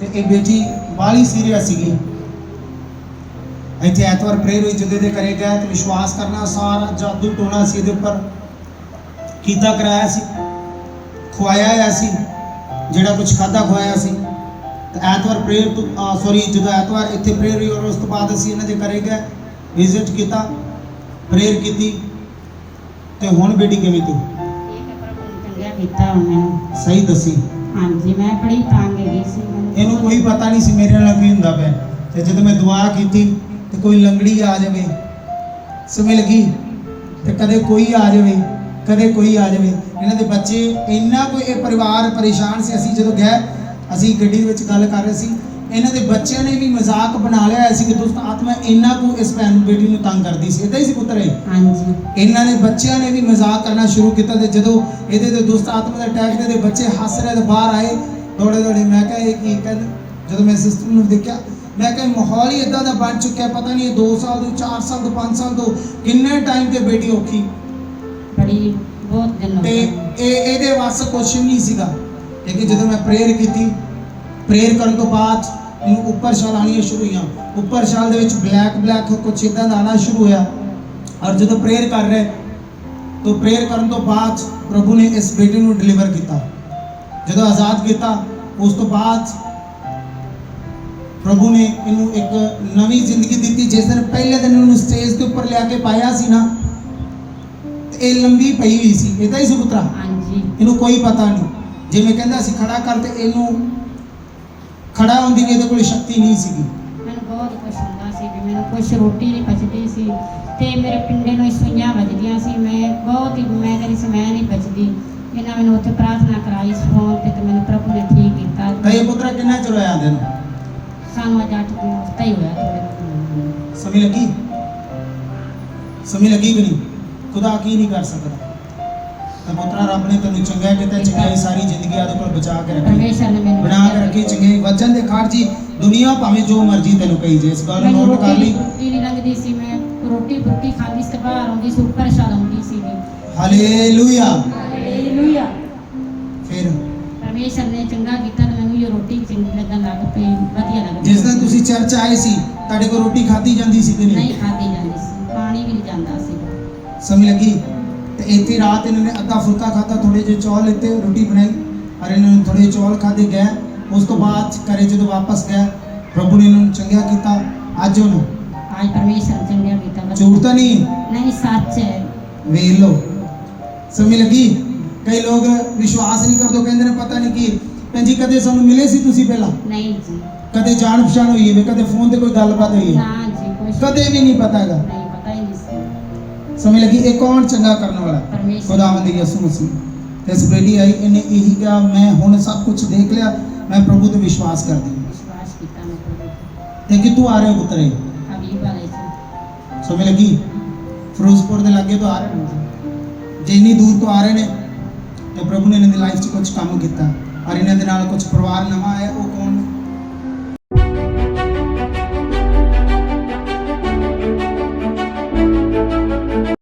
ਤੇ ਇਹ ਬੇਟੀ ਬਾਲੀ ਸੀਰੀਅਸ ਸੀਗੀ। ਇੱਥੇ ਐਤਵਾਰ ਪ੍ਰੇਅਰ ਹੋਈ ਜਦੋਂ ਦੇ ਕਰੇ ਗਿਆ ਤੇ ਵਿਸ਼ਵਾਸ ਕਰਨਾ ਸਾਰਾ ਜਾਦੂ ਟੋਣਾ ਸੀ ਇਹਦੇ ਉੱਪਰ। ਕੀਤਾ ਕਰਾਇਆ ਸੀ ਖਵਾਇਆ ਹੋਇਆ ਸੀ ਜਿਹੜਾ ਕੁਝ ਖਾਦਾ ਖਵਾਇਆ ਸੀ। ਤੇ ਐਤਵਾਰ ਪ੍ਰੇਅਰ ਸੌਰੀ ਜਦੋਂ ਐਤਵਾਰ ਇੱਥੇ ਪ੍ਰੇਅਰ ਹੋਈ ਔਰ ਉਸ ਤੋਂ ਬਾਅਦ ਅਸੀਂ ਇਹਨਾਂ ਦੇ ਕਰੇ ਗਏ ਵਿਜ਼ਿਟ ਕੀਤਾ ਪ੍ਰੇਅਰ ਕੀਤੀ। ਤੇ ਹੁਣ ਬੇਟੀ ਕਿਵੇਂ ਤੂੰ? ਠੀਕ ਹੈ ਪ੍ਰਭੂ ਨੇ ਚੰਗਾ ਕੀਤਾ ਮੈਨੂੰ ਸਹੀ ਦੱਸੀ। ਹਾਂਜੀ ਮੈਂ ਬੜੀ ਤੰਗ ਹੈਗੀ ਸੀ। ਇਹਨੂੰ ਕੋਈ ਪਤਾ ਨਹੀਂ ਸੀ ਮੇਰੇ ਨਾਲ ਕੀ ਹੁੰਦਾ ਪਿਆ। ਤੇ ਜਦੋਂ ਮੈਂ ਦੁਆ ਕੀਤੀ ਤੇ ਕੋਈ ਲੰਗੜੀ ਆ ਜਾਵੇ ਸਮਝ ਲੱਗੀ? ਤੇ ਕਦੇ ਕੋਈ ਆ ਜਾਵੇ ਕਦੇ ਕੋਈ ਆ ਜਾਵੇ। ਇਹਨਾਂ ਦੇ ਬੱਚੇ ਇੰਨਾ ਕੋਈ ਇਹ ਪਰਿਵਾਰ ਪਰੇਸ਼ਾਨ ਸੀ ਅਸੀਂ ਜਦੋਂ ਗਏ ਅਸੀਂ ਗੱਡੀ ਵਿੱਚ ਗੱਲ ਕਰ ਰਹੇ ਸੀ। ਇਹਨਾਂ ਦੇ ਬੱਚਿਆਂ ਨੇ ਵੀ ਮਜ਼ਾਕ ਬਣਾ ਲਿਆ ਸੀ ਕਿ ਦੋਸਤ ਆਤਮਾ ਇੰਨਾ ਕੁ ਇਸ ਭੈਣ ਨੂੰ ਬੇਟੀ ਨੂੰ ਤੰਗ ਕਰਦੀ ਸੀ। ਇਦਾਂ ਹੀ ਸੀ ਪੁੱਤਰ ਇਹ। ਹਾਂਜੀ। ਇਹਨਾਂ ਨੇ ਬੱਚਿਆਂ ਨੇ ਵੀ ਮਜ਼ਾਕ ਕਰਨਾ ਸ਼ੁਰੂ ਕੀਤਾ ਤੇ ਜਦੋਂ ਇਹਦੇ ਤੇ ਦੁਸਤ ਆਤਮਾ ਦਾ ਅਟੈਕ ਦੇ ਬੱਚੇ ਹੱਸ ਰਹੇ ਤੇ ਬਾਹਰ ਆਏ ਦੌੜੇ ਦੌੜੇ ਮੈਂ ਕਿਹਾ ਇਹ ਕੀ ਕਹਿੰਦੇ? ਜਦੋਂ ਮੈਂ ਸਿਸਟਰ ਨੂੰ ਦੇਖਿਆ ਮੈਂ ਕਿਹਾ ਮਾਹੌਲ ਹੀ ਇਦਾਂ ਦਾ ਬਣ ਚੁੱਕਿਆ ਪਤਾ ਨਹੀਂ ਇਹ 2 ਸਾਲ ਤੋਂ 4 ਸਾਲ ਤੋਂ 5 ਸਾਲ ਤੋਂ ਕਿੰਨੇ ਟਾਈਮ ਤੇ ਬੇਟੀ ਔਖੀ? ਬੜੀ ਬਹੁਤ ਦਿਨ ਹੋ ਤੇ ਗਏ ਇਹ ਇਹਦੇ ਵਾਸਤੇ ਕੁਛ ਵੀ ਨਹੀਂ ਸੀਗਾ। ਲੇਕਿਨ ਜਦੋਂ ਮੈਂ ਪ੍ਰੇਅਰ ਕੀਤੀ ਪ੍ਰੇਅਰ ਕਰਨ ਤੋਂ ਬਾਅਦ ਇਹਨੂੰ ਉੱਪਰ ਛਾਲ ਆਉਣੀਆਂ ਸ਼ੁਰੂ ਹੋਈਆਂ। ਉੱਪਰ ਛਾਲ ਦੇ ਵਿੱਚ ਬਲੈਕ ਬਲੈਕ ਕੁਛ ਇਦਾਂ ਦਾ ਆਉਣਾ ਸ਼ੁਰੂ ਹੋਇਆ। ਔਰ ਜਦੋਂ ਪ੍ਰੇਅਰ ਕਰ ਰਹੇ ਤਾਂ ਪ੍ਰੇਅਰ ਕਰਨ ਤੋਂ ਬਾਅਦ ਪ੍ਰਭੂ ਨੇ ਇਸ ਬੇਟੇ ਨੂੰ ਡਿਲੀਵਰ ਕੀਤਾ। ਜਦੋਂ ਆਜ਼ਾਦ ਕੀਤਾ ਉਸ ਤੋਂ ਬਾਅਦ ਪ੍ਰਭੂ ਨੇ ਇਹਨੂੰ ਇੱਕ ਨਵੀਂ ਜ਼ਿੰਦਗੀ ਦਿੱਤੀ ਜਿਸ ਦਿਨ ਪਹਿਲੇ ਦਿਨ ਇਹਨੂੰ ਸਟੇਜ ਦੇ ਉੱਪਰ ਲਿਆ ਕੇ ਪਾਇਆ ਸੀ ਨਾ ਇਹ ਲੰਬੀ ਪਈ ਹੋਈ ਸੀ। ਇਹਦਾ ਹੀ ਸੀ ਪੁੱਤਰਾ ਹਾਂਜੀ। ਇਹਨੂੰ ਕੋਈ ਪਤਾ ਨਹੀਂ। ਜਿਵੇਂ ਕਹਿੰਦਾ ਸੀ ਖੜਾ ਕਰ ਤੇ ਇਹਨੂੰ ਖੜਾ ਹੁੰਦੀ ਵੀ ਇਹਦੇ ਕੋਲ ਸ਼ਕਤੀ ਨਹੀਂ ਸੀਗੀ। ਮੈਨੂੰ ਬਹੁਤ ਕੁਛ ਹੁੰਦਾ ਸੀ ਵੀ ਮੈਨੂੰ ਕੁਛ ਰੋਟੀ ਨਹੀਂ ਪਚਦੀ ਸੀ ਤੇ ਮੇਰੇ ਪਿੰਡੇ ਨੂੰ ਸੂਈਆਂ ਵੱਜਦੀਆਂ ਸੀ। ਮੈਂ ਬਹੁਤ ਹੀ ਮੈਂ ਕਹਿੰਦੀ ਸੀ ਮੈਂ ਨਹੀਂ ਬਚਦੀ ਇਹਨਾਂ ਮੈਨੂੰ ਉੱਥੇ ਪ੍ਰਾਰਥਨਾ ਕਰਾਈ ਇਹ ਪੁੱਤਰਾ ਕਿੰਨਾ ਚਿਰ ਹੋਇਆ ਆਂਦੇ ਨੂੰ? ਸਾਨੂੰ ਅੱਜ ਅੱਠ ਦਿਨ ਹਫਤਾ ਹੀ ਹੋਇਆ ਥੋੜੇ ਸਮਝ ਲੱਗੀ? ਸਮਝ ਲੱਗੀ ਕਿ ਨਹੀਂ? ਖੁਦਾ ਕੀ ਨਹੀਂ ਕਰ ਸਕਦਾ? ਤਾਂ ਪੁੱਤਰਾ ਰੱਬ ਨੇ ਤੈਨੂੰ ਚੰਗਾ ਕੀਤਾ ਚੰਗਾਈ ਸਾਰੀ ਜ਼ਿੰਦਗੀ ਆਦੇ ਕੋਲ ਬਚਾ ਕੇ ਰੱਖੀ। ਪਰਮੇਸ਼ਰ ਨੇ ਮੈਨੂੰ ਬਣਾ ਕੇ ਰੱਖੀ ਚੰਗਾਈ ਵਜਨ ਦੇ ਖਾੜ ਜੀ। ਦੁਨੀਆ ਭਾਵੇਂ ਜੋ ਮਰਜ਼ੀ ਤੈਨੂੰ ਕਹੀ ਜੇ ਇਸ ਗੱਲ ਨੋਟ ਕਰ ਲਈ। ਰੋਟੀ ਨਹੀਂ ਲੰਘਦੀ ਸੀ ਮੈਂ ਰੋਟੀ ਬੁੱਟੀ ਖਾਂਦੀ ਸੀ ਬਾਹਰ ਆਉਂਦੀ ਸੀ ਉੱਪਰ ਛਾਲ ਆਉਂਦੀ ਸੀ। ਹਾਲੇਲੂਇਆ। ਹਾਲੇਲੂਇਆ। ਫਿਰ? ਪਰਮੇਸ਼ਰ ਨੇ ਚੰਗਾ ਕੀਤਾ ਚੰਗੀ ਲੱਗਣ ਲੱਗ ਪਈ ਵਧੀਆ ਲੱਗ ਜਿਸ ਦਿਨ ਤੁਸੀਂ ਚਰਚ ਆਏ ਸੀ ਤੁਹਾਡੇ ਕੋਲ ਰੋਟੀ ਖਾਧੀ ਜਾਂਦੀ ਸੀ ਕਿ ਨਹੀਂ? ਨਹੀਂ ਖਾਦੀ ਜਾਂਦੀ ਸੀ। ਪਾਣੀ ਵੀ ਨਹੀਂ ਜਾਂਦਾ ਸੀ। ਸਮਝ ਲੱਗੀ? ਤੇ ਇੱਥੇ ਰਾਤ ਇਹਨਾਂ ਨੇ ਅੱਧਾ ਫੁਲਕਾ ਖਾਧਾ ਥੋੜੇ ਜਿਹੇ ਚੌਲ ਲਿੱਤੇ ਰੋਟੀ ਬਣਾਈ। ਔਰ ਇਹਨਾਂ ਨੇ ਥੋੜੇ ਚੌਲ ਖਾਦੇ ਗਏ। ਉਸ ਤੋਂ ਬਾਅਦ ਘਰੇ ਜਦੋਂ ਵਾਪਸ ਗਏ ਪ੍ਰਭੂ ਨੇ ਇਹਨਾਂ ਨੂੰ ਚੰਗਾ ਕੀਤਾ। ਅੱਜ ਉਹਨੂੰ? ਅੱਜ ਪਰਮੇਸ਼ਰ ਚੰਗਾ ਕੀਤਾ ਬਸ। ਝੂਠ ਤਾਂ ਨਹੀਂ? ਨਹੀਂ ਸੱਚ ਹੈ। ਵੇਖ ਲਓ। ਸਮਝ ਲੱਗੀ? ਕਈ ਲੋਕ ਵਿਸ਼ਵਾਸ ਨਹੀਂ ਕਰਦੇ ਉਹ ਕਹਿੰਦੇ ਨੇ ਪਤਾ ਨਹੀਂ ਕੀ। ਭੈਣ ਜੀ ਕਦੇ ਸਾਨੂੰ ਮਿਲੇ ਸੀ ਤੁਸੀਂ ਪਹਿਲਾਂ? ਨਹੀਂ ਜੀ। ਕਦੇ ਜਾਣ ਪਛਾਣ ਹੋਈ ਹੈ ਕਦੇ ਫੋਨ ਤੇ ਕੋਈ ਗੱਲਬਾਤ ਹੋਈ ਹੈ ਨਾ ਜੀ ਕੁਛ ਕਦੇ ਵੀ ਨਹੀਂ ਪਤਾ ਹੈਗਾ। ਨਹੀਂ ਪਤਾ ਹੀ ਨਹੀਂ ਸੀ। ਸਮਝ ਲੱਗੀ? ਇਹ ਕੌਣ ਚੰਗਾ ਕਰਨ ਵਾਲਾ? ਪਰਮੇਸ਼ਰ। ਖੁਦਾਵੰਦ ਯਿਸੂ ਮਸੀਹ। ਤੇ ਬੇਟੀ ਆਈ ਇਹਨੇ ਇਹੀ ਕਿਹਾ ਮੈਂ ਹੁਣ ਸਭ ਕੁਝ ਦੇਖ ਲਿਆ। ਮੈਂ ਪ੍ਰਭੂ ਤੇ ਵਿਸ਼ਵਾਸ ਕਰਦੀ ਹਾਂ। ਵਿਸ਼ਵਾਸ ਕੀਤਾ ਮੈਂ ਪ੍ਰਭੂ ਤੇ। ਕਿੱਥੋਂ ਆ ਰਹੇ ਹੋ ਪੁੱਤਰੇ ਹਬੀਬ ਵਾਲੇ ਸੀ ਸਮਝ ਲੱਗੀ? ਫਿਰੋਜ਼ਪੁਰ ਦੇ ਲਾਗੇ ਤੋਂ ਆ ਰਹੇ ਨੇ। ਜੇ ਇੰਨੀ ਦੂਰ ਤੋਂ ਆ ਰਹੇ ਨੇ ਤੇ ਪ੍ਰਭੂ ਨੇ ਇਹਨਾਂ ਦੀ ਲਾਈਫ 'ਚ ਕੁਝ ਕੰਮ ਕੀਤਾ। ਔਰ ਇਹਨਾਂ ਦੇ ਨਾਲ ਕੁਝ ਪਰਿਵਾਰ ਨਵਾਂ ਆਇਆ ਉਹ ਕੌਣ?